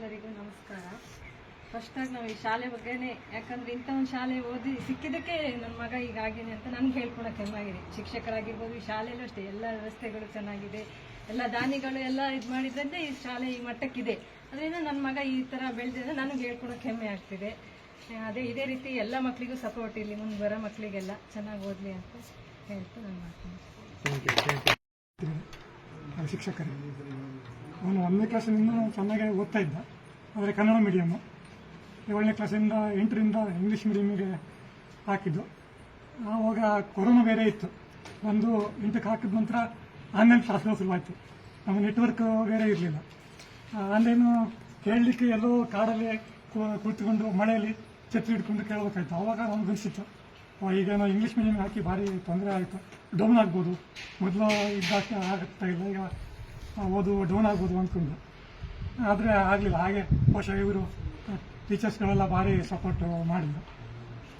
ಎಲ್ಲರಿಗೂ ನಮಸ್ಕಾರ. ಫಸ್ಟಾಗಿ ನಾವು ಈ ಶಾಲೆ ಬಗ್ಗೆನೇ, ಯಾಕಂದ್ರೆ ಇಂಥ ಒಂದು ಶಾಲೆ ಓದಿ ಸಿಕ್ಕಿದ್ದಕ್ಕೆ ನನ್ನ ಮಗ ಈಗ ಆಗಿದೆ ಅಂತ ನನ್ಗೆ ಹೇಳ್ಕೊಳಕ್ಕೆ ಹೆಮ್ಮಾಗಿದೆ ಶಿಕ್ಷಕರಾಗಿರ್ಬೋದು, ಈ ಶಾಲೆಯಲ್ಲೂ ಅಷ್ಟೇ ಎಲ್ಲ ವ್ಯವಸ್ಥೆಗಳು ಚೆನ್ನಾಗಿದೆ. ಎಲ್ಲ ದಾನಿಗಳು ಎಲ್ಲ ಇದು ಮಾಡಿದ್ರೆ ಈ ಶಾಲೆ ಈ ಮಟ್ಟಕ್ಕಿದೆ. ಅದರಿಂದ ನನ್ನ ಮಗ ಈ ಥರ ಬೆಳೆದಿದ್ರೆ ನನಗೆ ಹೇಳ್ಕೊಳಕ್ಕೆ ಹೆಮ್ಮೆ ಆಗ್ತಿದೆ. ಅದೇ ಇದೇ ರೀತಿ ಎಲ್ಲ ಮಕ್ಕಳಿಗೂ ಸಪೋರ್ಟ್ ಇಲ್ಲಿ ಮುಂದೆ ಬರೋ ಮಕ್ಕಳಿಗೆಲ್ಲ ಚೆನ್ನಾಗಿ ಓದಲಿ ಅಂತ ಹೇಳ್ತಾ ನಾನು ಮಾಡ್ತೀನಿ. ಶಿಕ್ಷಕರಿಗೆ ಶಿಕ್ಷಕರು ಅವನು ಒಂದನೇ ಕ್ಲಾಸಿನಿಂದ ಚೆನ್ನಾಗಿ ಓದ್ತಾ ಇದ್ದ. ಆದರೆ ಕನ್ನಡ ಮೀಡಿಯಮ್ಮು ಏಳನೇ ಕ್ಲಾಸಿಂದ ಎಂಟರಿಂದ ಇಂಗ್ಲೀಷ್ ಮೀಡಿಯಮಿಗೆ ಹಾಕಿದ್ದು. ಆವಾಗ ಕೊರೋನಾ ಬೇರೆ ಇತ್ತು. ಒಂದು ಎಂಟಕ್ಕೆ ಹಾಕಿದ ನಂತರ ಆನ್ಲೈನ್ ಕ್ಲಾಸ್ಗಳು ಶುರುವಾಯಿತು. ನಮ್ಮ ನೆಟ್ವರ್ಕ್ ಬೇರೆ ಇರಲಿಲ್ಲ. ಆನ್ಲೈನು ಕೇಳಲಿಕ್ಕೆ ಎಲ್ಲೋ ಕಾಡಲ್ಲಿ ಕುಳಿತುಕೊಂಡು ಮಳೆಯಲ್ಲಿ ಛತ್ರಿ ಹಿಡ್ಕೊಂಡು ಕೇಳಬೇಕಾಯ್ತು. ಆವಾಗ ನಮ್ಗೆ ಅನಿಸಿತ್ತು ಈಗ ನಾವು ಇಂಗ್ಲೀಷ್ ಮೀಡಿಯಮ್ ಹಾಕಿ ಭಾರಿ ತೊಂದರೆ ಆಯಿತು. ಡೌನ್ ಆಗ್ಬೋದು. ಮೊದಲು ಇದ್ದಕ್ಕೆ ಆಗ್ತಾ ಇಲ್ಲ. ಈಗ ಓದು ಡೌನ್ ಆಗ್ಬೋದು ಅಂದ್ಕೊಂಡು. ಆದರೆ ಆಗಲಿಲ್ಲ. ಹಾಗೆ ಬಹುಶಃ ಇವರು ಟೀಚರ್ಸ್ಗಳೆಲ್ಲ ಭಾರಿ ಸಪೋರ್ಟ್ ಮಾಡಿದ್ರು.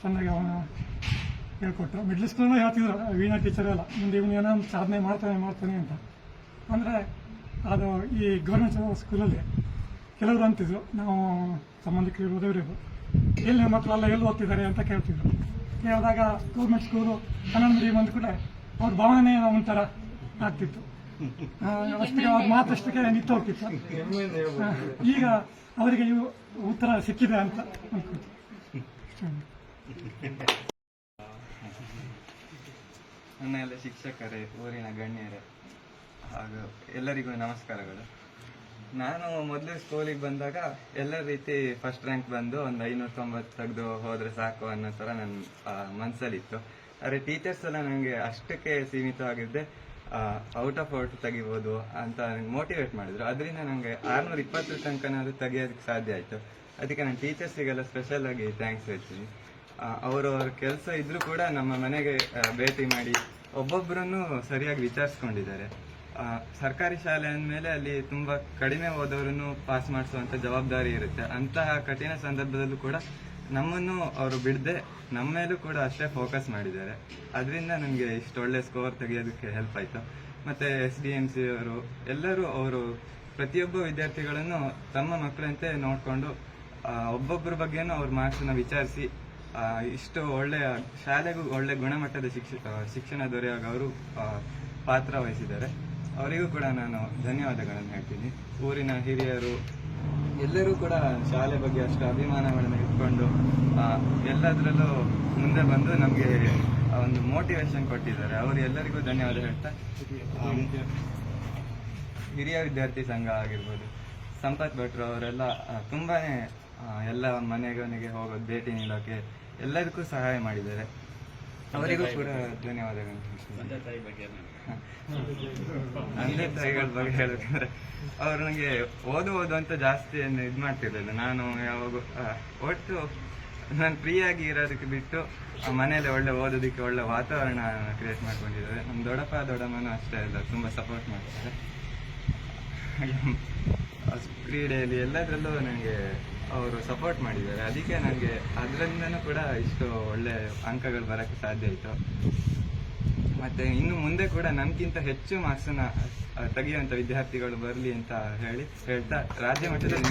ಚೆನ್ನಾಗಿ ಅವನು ಹೇಳ್ಕೊಟ್ರು. ಮಿಡ್ಲ್ ಸ್ಕೂಲ್ನ ಹೇಳ್ತಿದ್ರು, ವೀಣಾ ಟೀಚರ್ ಎಲ್ಲ. ಮುಂದೆ ಇವನು ಏನೋ ಸಾಧನೆ ಮಾಡ್ತಾನೆ ಮಾಡ್ತಾನೆ ಅಂತ. ಅಂದರೆ ಅದು ಈ ಗೌರ್ಮೆಂಟ್ ಸ್ಕೂಲಲ್ಲಿ ಕೆಲವರು ಅಂತಿದ್ರು, ನಾವು ಸಂಬಂಧಿಕರು ಓದೋರಿಗೂ ಎಲ್ಲಿ ಮಕ್ಕಳೆಲ್ಲ ಎಲ್ಲಿ ಓದ್ತಿದ್ದಾರೆ ಅಂತ ಕೇಳ್ತಿದ್ರು. ಕೇಳಿದಾಗ ಗೌರ್ಮೆಂಟ್ ಸ್ಕೂಲು ಕನ್ನಡ ಮೀಡಿಯಂ ಕೂಡ ಅವ್ರ ಭಾವನೆ ಒಂಥರ ಆಗ್ತಿತ್ತು. ಅಷ್ಟಿಗೆ ಅವ್ರ ಮಾತಷ್ಟಕ್ಕೆ ನಿಂತು ಹೋಗ್ತಿತ್ತು ಈಗ ಅವರಿಗೆ ಇವು ಉತ್ತರ ಸಿಕ್ಕಿದೆ ಅಂತ. ನನ್ನ ಎಲ್ಲ ಶಿಕ್ಷಕರೇ ಊರಿನ ಗಣ್ಯರೇ ಹಾಗೂ ಎಲ್ಲರಿಗೂ ನಮಸ್ಕಾರಗಳು. ನಾನು ಮೊದಲು ಸ್ಕೂಲಿಗೆ ಬಂದಾಗ ಎಲ್ಲ ರೀತಿ ಫಸ್ಟ್ ರ್ಯಾಂಕ್ ಬಂದು ಒಂದು ಐನೂರ ತೊಂಬತ್ತು ತೆಗೆದು ಹೋದರೆ ಸಾಕು ಅನ್ನೋ ಥರ ನನ್ನ ಮನಸ್ಸಲ್ಲಿತ್ತು ಆದರೆ ಟೀಚರ್ಸ್ ಎಲ್ಲ ನನಗೆ ಅಷ್ಟಕ್ಕೆ ಸೀಮಿತವಾಗಿದ್ದೆ. ಔಟ್ ಆಫ್ ಔಟ್ ತೆಗಿಬೋದು ಅಂತ ನಂಗೆ ಮೋಟಿವೇಟ್ ಮಾಡಿದ್ರು. ಅದರಿಂದ ನನಗೆ ಆರ್ನೂರ ಇಪ್ಪತ್ತರ ತನಕನಾದ್ರೂ ತೆಗಿಯೋದಕ್ಕೆ ಸಾಧ್ಯ ಆಯಿತು. ಅದಕ್ಕೆ ನಾನು ಟೀಚರ್ಸಿಗೆಲ್ಲ ಸ್ಪೆಷಲ್ ಆಗಿ ಥ್ಯಾಂಕ್ಸ್ ಹೇಳ್ತೀನಿ. ಅವರವ್ರ ಕೆಲಸ ಇದ್ರೂ ಕೂಡ ನಮ್ಮ ಮನೆಗೆ ಭೇಟಿ ಮಾಡಿ ಒಬ್ಬೊಬ್ಬರನ್ನು ಸರಿಯಾಗಿ ವಿಚಾರಿಸ್ಕೊಂಡಿದ್ದಾರೆ. ಸರ್ಕಾರಿ ಶಾಲೆ ಅಂದಮೇಲೆ ಅಲ್ಲಿ ತುಂಬಾ ಕಡಿಮೆ ಓದೋರನ್ನು ಪಾಸ್ ಮಾಡಿಸುವಂಥ ಜವಾಬ್ದಾರಿ ಇರುತ್ತೆ. ಅಂತಹ ಕಠಿಣ ಸಂದರ್ಭದಲ್ಲೂ ಕೂಡ ನಮ್ಮನ್ನು ಅವರು ಬಿಡದೆ ನಮ್ಮ ಮೇಲೂ ಕೂಡ ಅಷ್ಟೇ ಫೋಕಸ್ ಮಾಡಿದ್ದಾರೆ. ಅದರಿಂದ ನನಗೆ ಇಷ್ಟು ಒಳ್ಳೆ ಸ್ಕೋರ್ ತೆಗೆಯೋದಕ್ಕೆ ಹೆಲ್ಪ್ ಆಯ್ತು. ಮತ್ತೆ ಎಸ್ ಡಿ ಎಂ ಸಿ ಅವರು, ಎಲ್ಲರೂ ಅವರು ಪ್ರತಿಯೊಬ್ಬ ವಿದ್ಯಾರ್ಥಿಗಳನ್ನು ತಮ್ಮ ಮಕ್ಕಳಂತೆ ನೋಡಿಕೊಂಡು ಒಬ್ಬೊಬ್ಬರ ಬಗ್ಗೆನೂ ಅವ್ರ ಮಾರ್ಕ್ಸನ್ನು ವಿಚಾರಿಸಿ ಇಷ್ಟು ಒಳ್ಳೆಯ ಶಾಲೆಗೂ ಒಳ್ಳೆ ಗುಣಮಟ್ಟದ ಶಿಕ್ಷ ಶಿಕ್ಷಣ ದೊರೆಯುವಾಗ ಅವರು ಪಾತ್ರ ವಹಿಸಿದ್ದಾರೆ. ಅವರಿಗೂ ಕೂಡ ನಾನು ಧನ್ಯವಾದಗಳನ್ನು ಹೇಳ್ತೀನಿ. ಊರಿನ ಹಿರಿಯರು ಎಲ್ಲರೂ ಕೂಡ ಶಾಲೆ ಬಗ್ಗೆ ಅಷ್ಟು ಅಭಿಮಾನಗಳನ್ನು ಇಟ್ಕೊಂಡು ಎಲ್ಲದರಲ್ಲೂ ಮುಂದೆ ಬಂದು ನಮಗೆ ಒಂದು ಮೋಟಿವೇಶನ್ ಕೊಟ್ಟಿದ್ದಾರೆ. ಅವರು ಎಲ್ಲರಿಗೂ ಧನ್ಯವಾದ ಹೇಳ್ತಾ ಹಿರಿಯ ವಿದ್ಯಾರ್ಥಿ ಸಂಘ ಆಗಿರ್ಬೋದು, ಸಂಪತ್ ಭಟ್ರು ಅವರೆಲ್ಲ ತುಂಬಾ ಎಲ್ಲ ಮನೆಗೆ ಹೋಗೋದು, ಭೇಟಿ ನೀಡೋಕ್ಕೆ ಎಲ್ಲದಕ್ಕೂ ಸಹಾಯ ಮಾಡಿದ್ದಾರೆ. ಅವರಿಗೂ ಕೂಡ ಧನ್ಯವಾದಗಳು. ತಂದೆ ತಾಯಿಗಳ ಬಗ್ಗೆ ಹೇಳಬೇಕಂದ್ರೆ ಅವ್ರು ನನಗೆ ಓದು ಓದು ಅಂತ ಜಾಸ್ತಿ ಇದು ಮಾಡ್ತಿರ್ಲಿಲ್ಲ. ನಾನು ಯಾವಾಗ ಒಟ್ಟು ನಾನು ಫ್ರೀಯಾಗಿ ಇರೋದಕ್ಕೆ ಬಿಟ್ಟು ಮನೇಲಿ ಒಳ್ಳೆ ಓದೋದಕ್ಕೆ ಒಳ್ಳೆ ವಾತಾವರಣ ಕ್ರಿಯೇಟ್ ಮಾಡ್ಕೊಂಡಿದ್ದಾರೆ. ನಮ್ಮ ದೊಡ್ಡಪ್ಪ, ದೊಡ್ಡಮ್ಮನೂ ಅಷ್ಟೇ ಇಲ್ಲ ತುಂಬ ಸಪೋರ್ಟ್ ಮಾಡ್ತಾರೆ. ಕ್ರೀಡೆಯಲ್ಲಿ ಎಲ್ಲದರಲ್ಲೂ ನನಗೆ ಅವರು ಸಪೋರ್ಟ್ ಮಾಡಿದ್ದಾರೆ. ಅದಕ್ಕೆ ನನಗೆ ಅದರಿಂದನೂ ಕೂಡ ಇಷ್ಟು ಒಳ್ಳೆ ಅಂಕಗಳು ಬರೋಕ್ಕೆ ಸಾಧ್ಯ ಆಯಿತು. ಮತ್ತೆ ಇನ್ನು ಮುಂದೆ ಕೂಡ ನನಗಿಂತ ಹೆಚ್ಚು ಮಾರ್ಕ್ಸನ್ನ ತೆಗೆಯುವಂಥ ವಿದ್ಯಾರ್ಥಿಗಳು ಬರಲಿ ಅಂತ ಹೇಳಿ ಹೇಳ್ತಾ, ರಾಜ್ಯ ಮಟ್ಟದಲ್ಲಿ